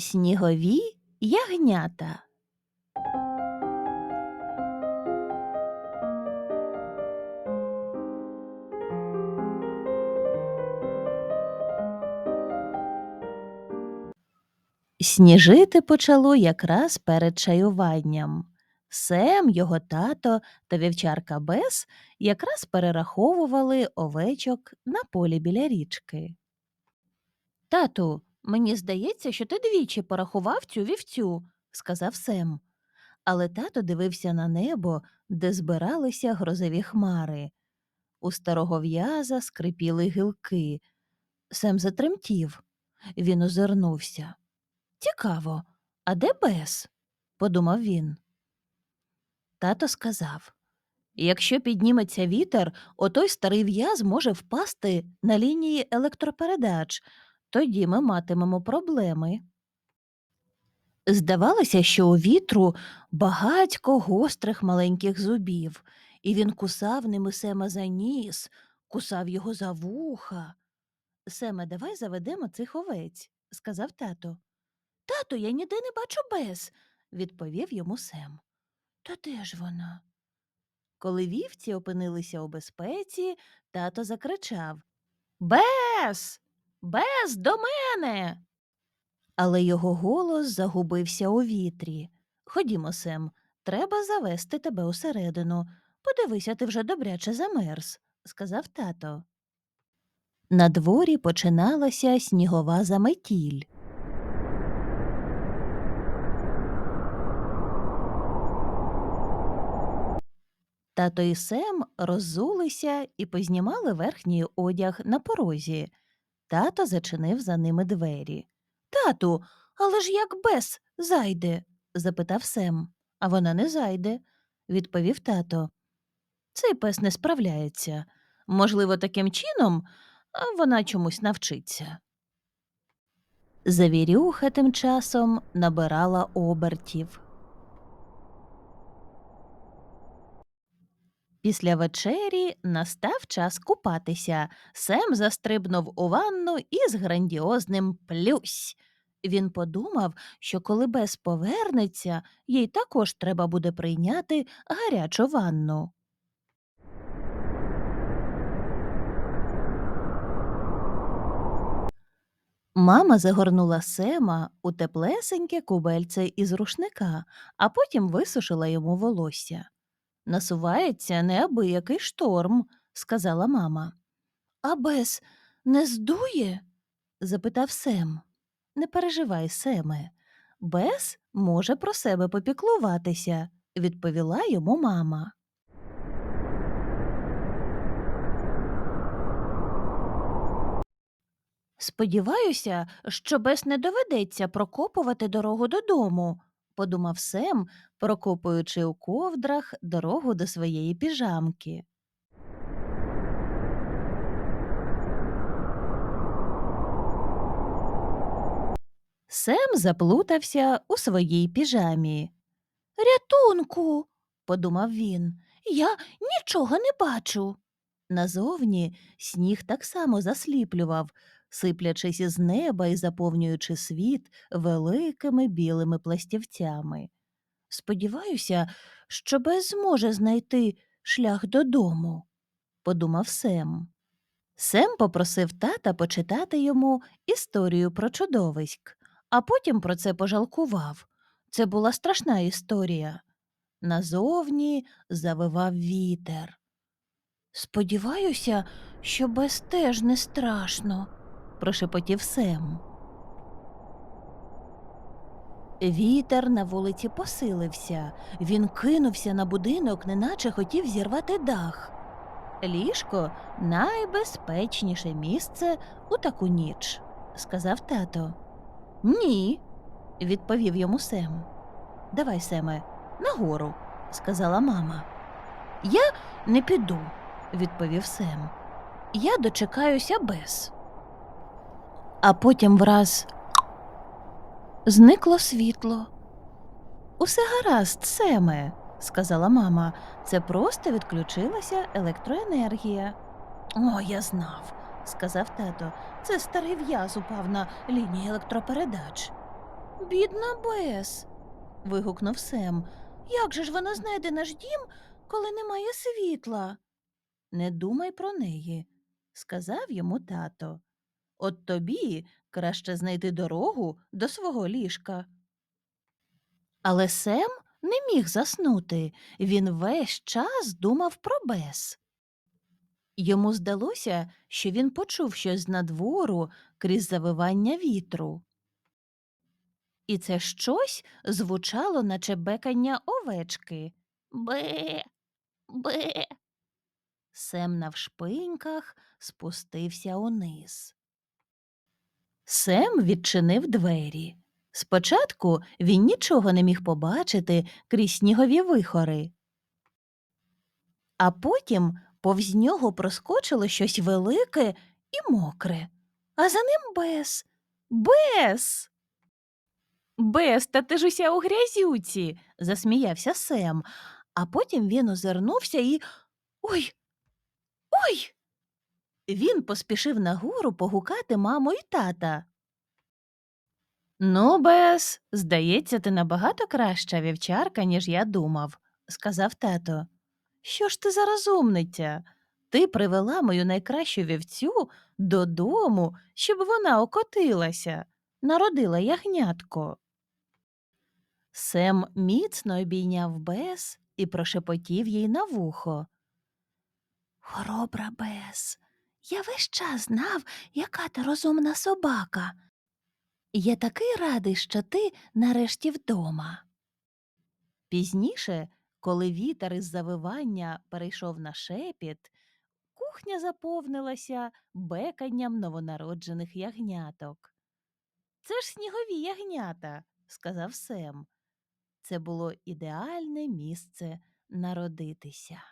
Снігові ягнята. Сніжити почало якраз перед чаюванням. Сем, його тато та вівчарка Бес якраз перераховували овечок на полі біля річки. Тату, мені здається, що ти двічі порахував цю вівцю, сказав Сем. Але тато дивився на небо, де збиралися грозові хмари. У старого в'яза скрипіли гілки. Сем затремтів. Він озирнувся. Цікаво, а де Бес? подумав він. Тато сказав Якщо підніметься вітер, отой старий в'яз може впасти на лінії електропередач, тоді ми матимемо проблеми. Здавалося, що у вітру багатько гострих маленьких зубів, і він кусав ними Сема за ніс, кусав його за вуха. Семе, давай заведемо цих овець, сказав тато. Тато, я ніде не бачу Бес, відповів йому Сем. Та де ж вона? Коли вівці опинилися у безпеці, тато закричав Бес! Бес, до мене. Але його голос загубився у вітрі. Ходімо, Сем, треба завести тебе усередину. Подивися, ти вже добряче замерз, сказав тато. На дворі починалася снігова заметіль. Тато і Сем роззулися і познімали верхній одяг на порозі. Тато зачинив за ними двері. Тату, але ж як Бес зайде? запитав Сем. А вона не зайде, відповів тато. Цей пес не справляється. Можливо, таким чином вона чомусь навчиться. Завірюха тим часом набирала обертів. Після вечері настав час купатися. Сем застрибнув у ванну із грандіозним плюсь. Він подумав, що коли Бес повернеться, їй також треба буде прийняти гарячу ванну. Мама загорнула Сема у теплесеньке кубельце із рушника, а потім висушила йому волосся. Насувається неабиякий шторм, сказала мама. А Бес не здує? запитав Сем. Не переживай, Семе. Бес може про себе попіклуватися, відповіла йому мама. Сподіваюся, що Бес не доведеться прокопувати дорогу додому, подумав Сем, прокопуючи у ковдрах дорогу до своєї піжамки. Сем заплутався у своїй піжамі. Рятунку, подумав він, я нічого не бачу. Назовні сніг так само засліплював, сиплячись із неба і заповнюючи світ великими білими пластівцями. Сподіваюся, що Бес зможе знайти шлях додому, подумав Сем. Сем попросив тата почитати йому історію про чудовиськ, а потім про це пожалкував. Це була страшна історія. Назовні завивав вітер. Сподіваюся, що Бес теж не страшно, прошепотів Сем. Вітер на вулиці посилився. Він кинувся на будинок, неначе хотів зірвати дах. Ліжко найбезпечніше місце у таку ніч, сказав тато. Ні, відповів йому Сем. Давай, Семе, нагору, сказала мама. Я не піду, відповів Сем. Я дочекаюся без. А потім враз зникло світло. Усе гаразд, Семе, сказала мама. Це просто відключилася електроенергія. О, я знав, сказав тато. Це старий в'яз упав на лінії електропередач. Бідна Бес. вигукнув Сем. Як же ж вона знайде наш дім, коли немає світла? Не думай про неї, сказав йому тато. От тобі краще знайти дорогу до свого ліжка. Але Сем не міг заснути. Він весь час думав про Бес. Йому здалося, що він почув щось з надвору крізь завивання вітру. І це щось звучало, наче бекання овечки. Бе, бе. Сем навшпиньках спустився униз. Сем відчинив двері. Спочатку він нічого не міг побачити крізь снігові вихори. А потім повз нього проскочило щось велике і мокре, а за ним Бес. Бес. Бес, та ти ж уся у грязюці, засміявся Сем, а потім він озирнувся і. Ой. Ой. Він поспішив нагору погукати маму і тата. Ну, Бес, здається, ти набагато краща вівчарка, ніж я думав, сказав тато. Що ж ти за розумниця? Ти привела мою найкращу вівцю додому, щоб вона окотилася, народила ягнятко. Сем міцно обійняв Бес і прошепотів їй на вухо. Хоробра Бес, я весь час знав, яка ти розумна собака. Я такий радий, що ти нарешті вдома. Пізніше, коли вітер із завивання перейшов на шепіт, кухня заповнилася беканням новонароджених ягняток. Це ж снігові ягнята, сказав Сем. Це було ідеальне місце народитися.